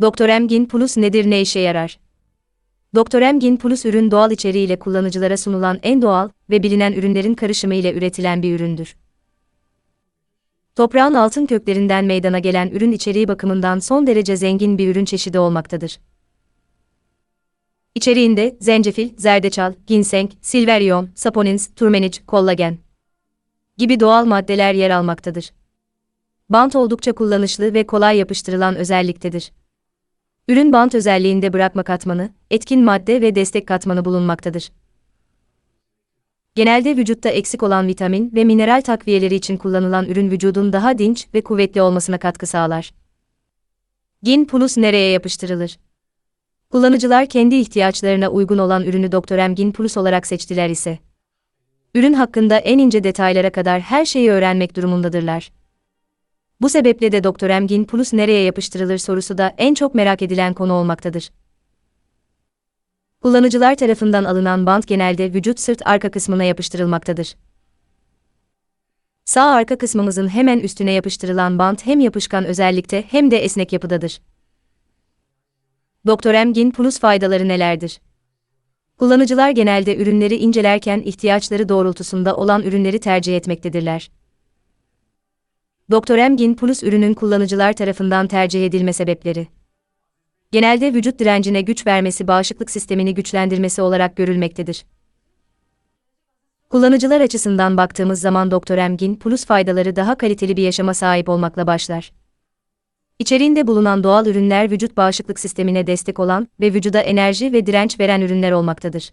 Doktor Emgin Plus nedir ne işe yarar? Doktor Emgin Plus ürün doğal içeriğiyle kullanıcılara sunulan en doğal ve bilinen ürünlerin karışımı ile üretilen bir üründür. Toprağın altın köklerinden meydana gelen ürün içeriği bakımından son derece zengin bir ürün çeşidi olmaktadır. İçeriğinde zencefil, zerdeçal, ginseng, silverium, saponins, turmeric, kollagen gibi doğal maddeler yer almaktadır. Bant oldukça kullanışlı ve kolay yapıştırılan özelliktedir. Ürün bant özelliğinde bırakma katmanı, etkin madde ve destek katmanı bulunmaktadır. Genelde vücutta eksik olan vitamin ve mineral takviyeleri için kullanılan ürün vücudun daha dinç ve kuvvetli olmasına katkı sağlar. Gin Plus nereye yapıştırılır? Kullanıcılar kendi ihtiyaçlarına uygun olan ürünü Dr. Emgin Plus olarak seçtiler ise, ürün hakkında en ince detaylara kadar her şeyi öğrenmek durumundadırlar. Bu sebeple de Dr. Emgin Plus nereye yapıştırılır sorusu da en çok merak edilen konu olmaktadır. Kullanıcılar tarafından alınan bant genelde vücut sırt arka kısmına yapıştırılmaktadır. Sağ arka kısmımızın hemen üstüne yapıştırılan bant hem yapışkan özellikte hem de esnek yapıdadır. Dr. Emgin Plus faydaları nelerdir? Kullanıcılar genelde ürünleri incelerken ihtiyaçları doğrultusunda olan ürünleri tercih etmektedirler. Dr. Emgin Plus ürünün kullanıcılar tarafından tercih edilme sebepleri. Genelde vücut direncine güç vermesi bağışıklık sistemini güçlendirmesi olarak görülmektedir. Kullanıcılar açısından baktığımız zaman Dr. Emgin Plus faydaları daha kaliteli bir yaşama sahip olmakla başlar. İçeriğinde bulunan doğal ürünler vücut bağışıklık sistemine destek olan ve vücuda enerji ve direnç veren ürünler olmaktadır.